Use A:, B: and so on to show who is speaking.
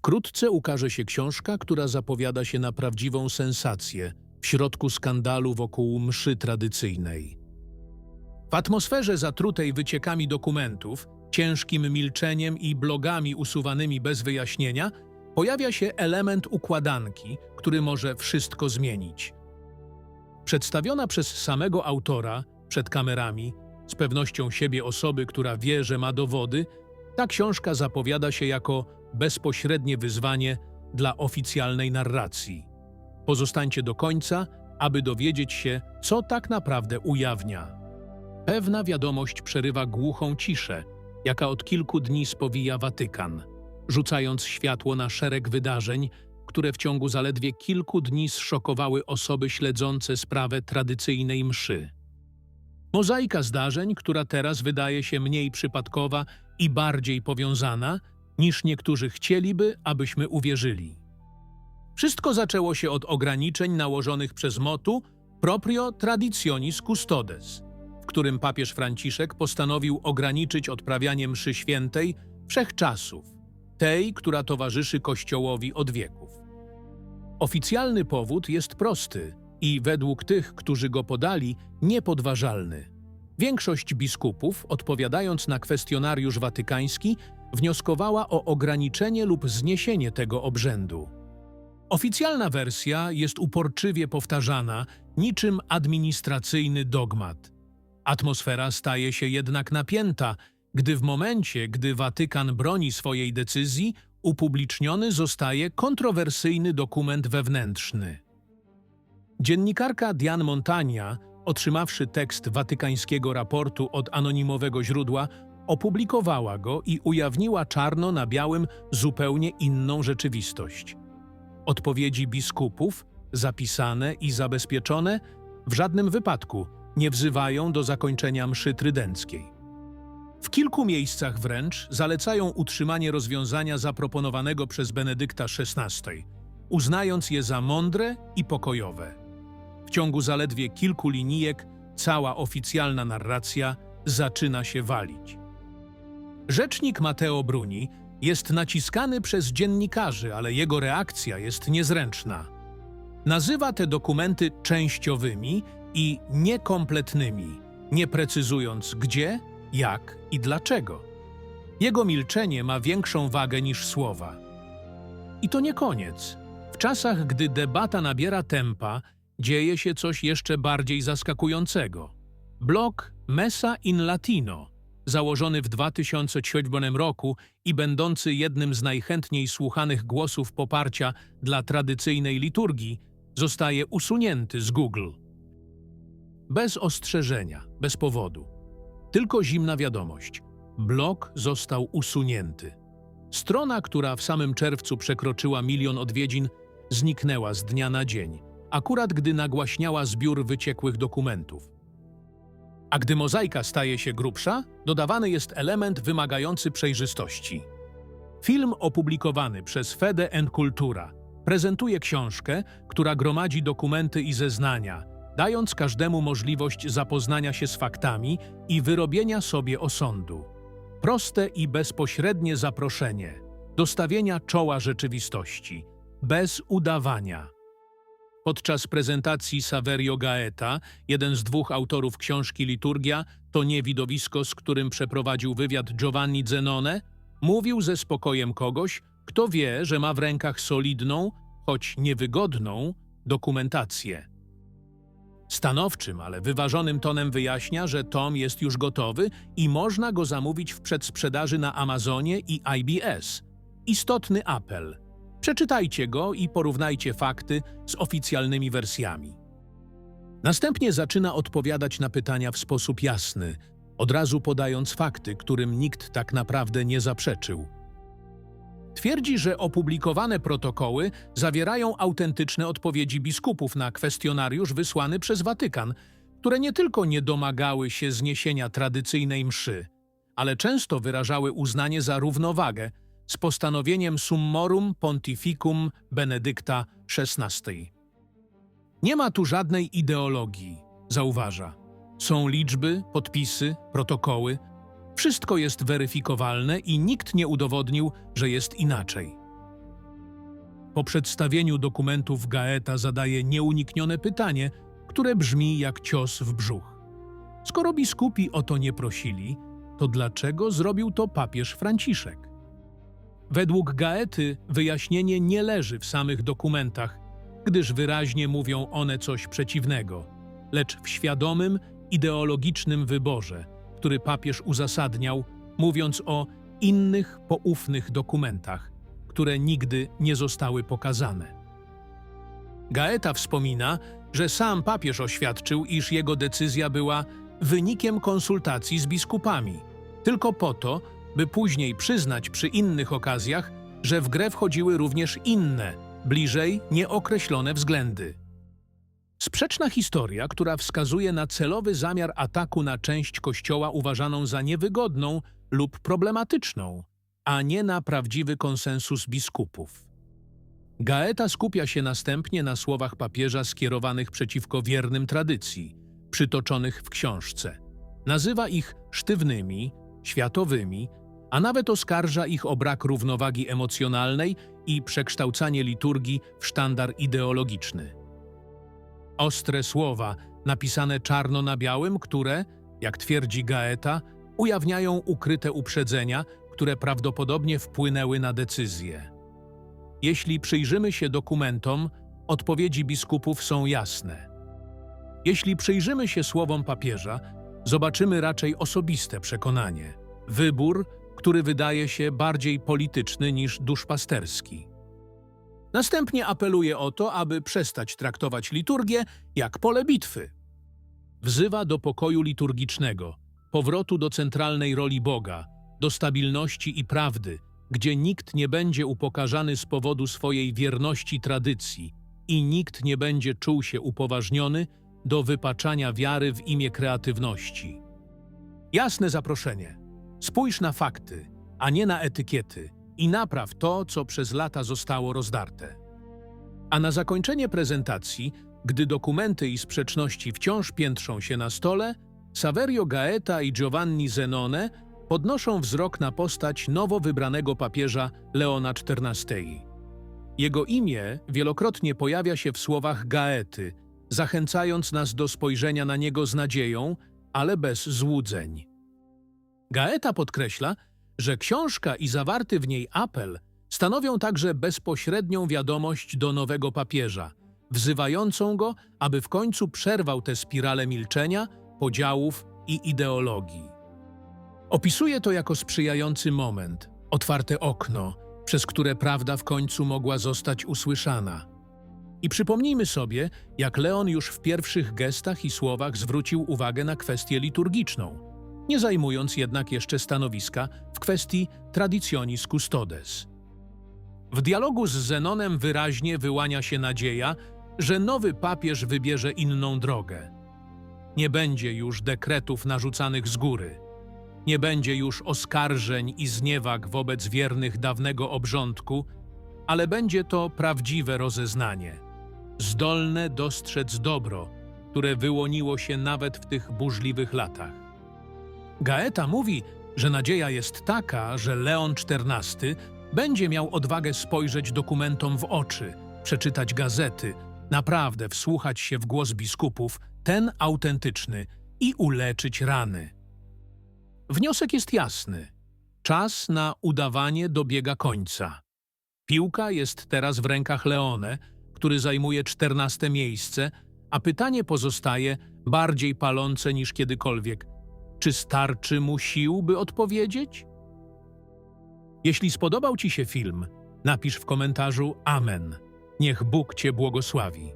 A: Wkrótce ukaże się książka, która zapowiada się na prawdziwą sensację w środku skandalu wokół mszy tradycyjnej. W atmosferze zatrutej wyciekami dokumentów, ciężkim milczeniem i blogami usuwanymi bez wyjaśnienia, pojawia się element układanki, który może wszystko zmienić. Przedstawiona przez samego autora, przed kamerami, z pewnością siebie osoby, która wie, że ma dowody, ta książka zapowiada się jako bezpośrednie wyzwanie dla oficjalnej narracji. Pozostańcie do końca, aby dowiedzieć się, co tak naprawdę ujawnia. Pewna wiadomość przerywa głuchą ciszę, jaka od kilku dni spowija Watykan, rzucając światło na szereg wydarzeń, które w ciągu zaledwie kilku dni zszokowały osoby śledzące sprawę tradycyjnej mszy. Mozaika zdarzeń, która teraz wydaje się mniej przypadkowa i bardziej powiązana, niż niektórzy chcieliby, abyśmy uwierzyli. Wszystko zaczęło się od ograniczeń nałożonych przez motu proprio traditionis custodes, w którym papież Franciszek postanowił ograniczyć odprawianie mszy świętej wszechczasów, tej, która towarzyszy Kościołowi od wieków. Oficjalny powód jest prosty i według tych, którzy go podali, niepodważalny. Większość biskupów, odpowiadając na kwestionariusz watykański, wnioskowała o ograniczenie lub zniesienie tego obrzędu. Oficjalna wersja jest uporczywie powtarzana, niczym administracyjny dogmat. Atmosfera staje się jednak napięta, gdy w momencie, gdy Watykan broni swojej decyzji, upubliczniony zostaje kontrowersyjny dokument wewnętrzny. Dziennikarka Diane Montagna, otrzymawszy tekst watykańskiego raportu od anonimowego źródła, opublikowała go i ujawniła czarno na białym zupełnie inną rzeczywistość. Odpowiedzi biskupów, zapisane i zabezpieczone, w żadnym wypadku nie wzywają do zakończenia mszy trydenckiej. W kilku miejscach wręcz zalecają utrzymanie rozwiązania zaproponowanego przez Benedykta XVI, uznając je za mądre i pokojowe. W ciągu zaledwie kilku linijek cała oficjalna narracja zaczyna się walić. Rzecznik Matteo Bruni jest naciskany przez dziennikarzy, ale jego reakcja jest niezręczna. Nazywa te dokumenty częściowymi i niekompletnymi, nie precyzując gdzie, jak i dlaczego. Jego milczenie ma większą wagę niż słowa. I to nie koniec. W czasach, gdy debata nabiera tempa, dzieje się coś jeszcze bardziej zaskakującego. Blog Messa in Latino, założony w 2007 roku i będący jednym z najchętniej słuchanych głosów poparcia dla tradycyjnej liturgii, zostaje usunięty z Google. Bez ostrzeżenia, bez powodu. Tylko zimna wiadomość. Blog został usunięty. Strona, która w samym czerwcu przekroczyła milion odwiedzin, zniknęła z dnia na dzień, akurat gdy nagłaśniała zbiór wyciekłych dokumentów. A gdy mozaika staje się grubsza, dodawany jest element wymagający przejrzystości. Film opublikowany przez Fede and Cultura prezentuje książkę, która gromadzi dokumenty i zeznania, dając każdemu możliwość zapoznania się z faktami i wyrobienia sobie osądu. Proste i bezpośrednie zaproszenie, dostawienia czoła rzeczywistości, bez udawania. Podczas prezentacji Saverio Gaeta, jeden z dwóch autorów książki Liturgia, to nie widowisko, z którym przeprowadził wywiad Giovanni Zenone, mówił ze spokojem kogoś, kto wie, że ma w rękach solidną, choć niewygodną, dokumentację. Stanowczym, ale wyważonym tonem wyjaśnia, że tom jest już gotowy i można go zamówić w przedsprzedaży na Amazonie i IBS. Istotny apel – Przeczytajcie go i porównajcie fakty z oficjalnymi wersjami. Następnie zaczyna odpowiadać na pytania w sposób jasny, od razu podając fakty, którym nikt tak naprawdę nie zaprzeczył. Twierdzi, że opublikowane protokoły zawierają autentyczne odpowiedzi biskupów na kwestionariusz wysłany przez Watykan, które nie tylko nie domagały się zniesienia tradycyjnej mszy, ale często wyrażały uznanie za równowagę z postanowieniem Summorum Pontificum Benedykta XVI. Nie ma tu żadnej ideologii, zauważa. Są liczby, podpisy, protokoły. Wszystko jest weryfikowalne i nikt nie udowodnił, że jest inaczej. Po przedstawieniu dokumentów Gaeta zadaje nieuniknione pytanie, które brzmi jak cios w brzuch. Skoro biskupi o to nie prosili, to dlaczego zrobił to papież Franciszek? Według Gaety wyjaśnienie nie leży w samych dokumentach, gdyż wyraźnie mówią one coś przeciwnego, lecz w świadomym, ideologicznym wyborze, który papież uzasadniał, mówiąc o innych poufnych dokumentach, które nigdy nie zostały pokazane. Gaeta wspomina, że sam papież oświadczył, iż jego decyzja była wynikiem konsultacji z biskupami, tylko po to, by później przyznać przy innych okazjach, że w grę wchodziły również inne, bliżej nieokreślone względy. Sprzeczna historia, która wskazuje na celowy zamiar ataku na część kościoła uważaną za niewygodną lub problematyczną, a nie na prawdziwy konsensus biskupów. Gaeta skupia się następnie na słowach papieża skierowanych przeciwko wiernym tradycji, przytoczonych w książce. Nazywa ich sztywnymi, światowymi, a nawet oskarża ich o brak równowagi emocjonalnej i przekształcanie liturgii w sztandar ideologiczny. Ostre słowa, napisane czarno na białym, które, jak twierdzi Gaeta, ujawniają ukryte uprzedzenia, które prawdopodobnie wpłynęły na decyzję. Jeśli przyjrzymy się dokumentom, odpowiedzi biskupów są jasne. Jeśli przyjrzymy się słowom papieża, zobaczymy raczej osobiste przekonanie. Wybór, który wydaje się bardziej polityczny niż duszpasterski. Następnie apeluje o to, aby przestać traktować liturgię jak pole bitwy. Wzywa do pokoju liturgicznego, powrotu do centralnej roli Boga, do stabilności i prawdy, gdzie nikt nie będzie upokarzany z powodu swojej wierności tradycji i nikt nie będzie czuł się upoważniony do wypaczania wiary w imię kreatywności. Jasne zaproszenie. Spójrz na fakty, a nie na etykiety i napraw to, co przez lata zostało rozdarte. A na zakończenie prezentacji, gdy dokumenty i sprzeczności wciąż piętrzą się na stole, Saverio Gaeta i Giovanni Zenone podnoszą wzrok na postać nowo wybranego papieża Leona XIV. Jego imię wielokrotnie pojawia się w słowach Gaety, zachęcając nas do spojrzenia na niego z nadzieją, ale bez złudzeń. Gaeta podkreśla, że książka i zawarty w niej apel stanowią także bezpośrednią wiadomość do nowego papieża, wzywającą go, aby w końcu przerwał tę spiralę milczenia, podziałów i ideologii. Opisuje to jako sprzyjający moment, otwarte okno, przez które prawda w końcu mogła zostać usłyszana. I przypomnijmy sobie, jak Leon już w pierwszych gestach i słowach zwrócił uwagę na kwestię liturgiczną, nie zajmując jednak jeszcze stanowiska w kwestii traditionis custodes. W dialogu z Zenonem wyraźnie wyłania się nadzieja, że nowy papież wybierze inną drogę. Nie będzie już dekretów narzucanych z góry. Nie będzie już oskarżeń i zniewag wobec wiernych dawnego obrządku, ale będzie to prawdziwe rozeznanie, zdolne dostrzec dobro, które wyłoniło się nawet w tych burzliwych latach. Gaeta mówi, że nadzieja jest taka, że Leon XIV będzie miał odwagę spojrzeć dokumentom w oczy, przeczytać gazety, naprawdę wsłuchać się w głos biskupów, ten autentyczny, i uleczyć rany. Wniosek jest jasny. Czas na udawanie dobiega końca. Piłka jest teraz w rękach Leone, który zajmuje czternaste miejsce, a pytanie pozostaje bardziej palące niż kiedykolwiek. Czy starczy mu sił, by odpowiedzieć? Jeśli spodobał Ci się film, napisz w komentarzu Amen. Niech Bóg Cię błogosławi.